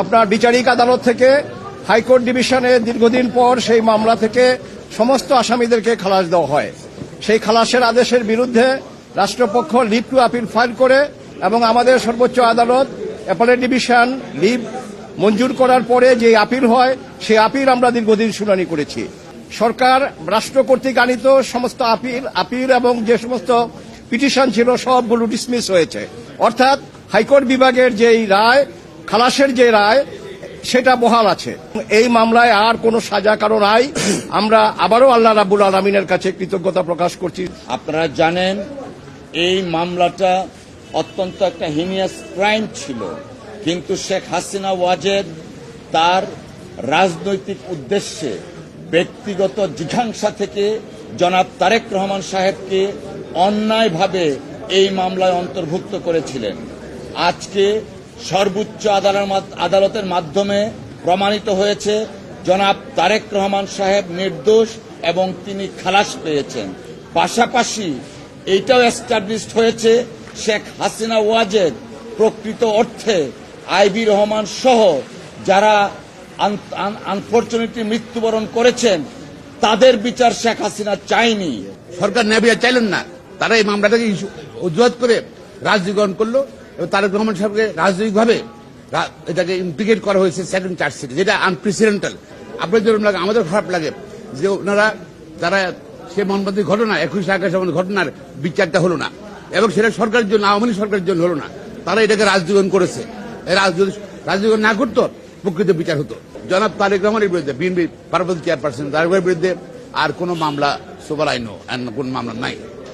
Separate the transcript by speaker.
Speaker 1: আপনার বিচারিক আদালত থেকে হাইকোর্ট ডিভিশনে দীর্ঘদিন পর সেই মামলা থেকে সমস্ত আসামিদেরকে খালাস দেওয়া হয়। সেই খালাসের আদেশের বিরুদ্ধে রাষ্ট্রপক্ষ লিভ টু আপিল ফাইল করে এবং আমাদের সর্বোচ্চ আদালত অ্যাপেলেট ডিভিশন লিভ মঞ্জুর করার পরে যে আপিল হয়, সেই আপিল আমরা দীর্ঘদিন শুনানি করেছি। সরকার, রাষ্ট্র কর্তৃক আনিত সমস্ত আপিল আপিল এবং যে সমস্ত পিটিশন ছিল, সবগুলো ডিসমিস হয়েছে। অর্থাৎ হাইকোর্ট বিভাগের যেই রায় খালাসের যে রায়, সেটা বহাল আছে। এই মামলায় আর কোনো সাজা কারও নাই আমরা আবারও আল্লাহ রাবুল আলমিনের কাছে কৃতজ্ঞতা প্রকাশ করছি।
Speaker 2: আপনারা জানেন, এই মামলাটা অত্যন্ত একটা হিনিয়াস ক্রাইম ছিল। কিন্তু শেখ হাসিনা ওয়াজেদ তার রাজনৈতিক উদ্দেশ্যে ব্যক্তিগত জিঘাংসা থেকে জনাব তারেক রহমান সাহেবকে অন্যায়ভাবে এই মামলায় অন্তর্ভুক্ত করেছিলেন। আজকে সর্বোচ্চ আদালত- আদালতের মাধ্যমে প্রমাণিত হয়েছে জনাব তারেক রহমান সাহেব নির্দোষ এবং তিনি খালাস পেয়েছেন। পাশাপাশি এইটাও এস্টাবলিশড হয়েছে, শেখ হাসিনা ওয়াজেদ প্রকৃত অর্থে আইবি রহমান সহ যারা আনফর্চুনেটলি মৃত্যুবরণ করেছেন, তাদের বিচার শেখ হাসিনা চায়নি।
Speaker 3: সরকার বিচার চাইলেন না। তারা এই মামলাটাকে অজুহাত করে রাজনীতিকরণ করল। এবং তারেক রহমান সাহেবকে রাজনৈতিকভাবে এটাকে ইমপ্লিকেট করা হয়েছে সেকেন্ড চার্জশিটে যেটা আনপ্রেসিডেন্টাল আপনাদের যেরকম লাগে আমাদের খারাপ লাগে যে ওনারা, তারা সে মনবন্দির ঘটনা, একুশে আগস্ট ঘটনার বিচারটা হলো না। এবং সেটা সরকারের জন্য, আওয়ামী লীগ সরকারের জন্য হলো না। তারা এটাকে রাজনীতিকরণ করেছে। এই রাজ- না করতো, প্রকৃত বিচার হতো। জনাব তারেক রহমানের বিরুদ্ধে, বিএনপি পার্বতী চেয়ারপারসন তারেক রহমানের বিরুদ্ধে আর কোনো মামলা সুপার আইনো কোন মামলা নাই।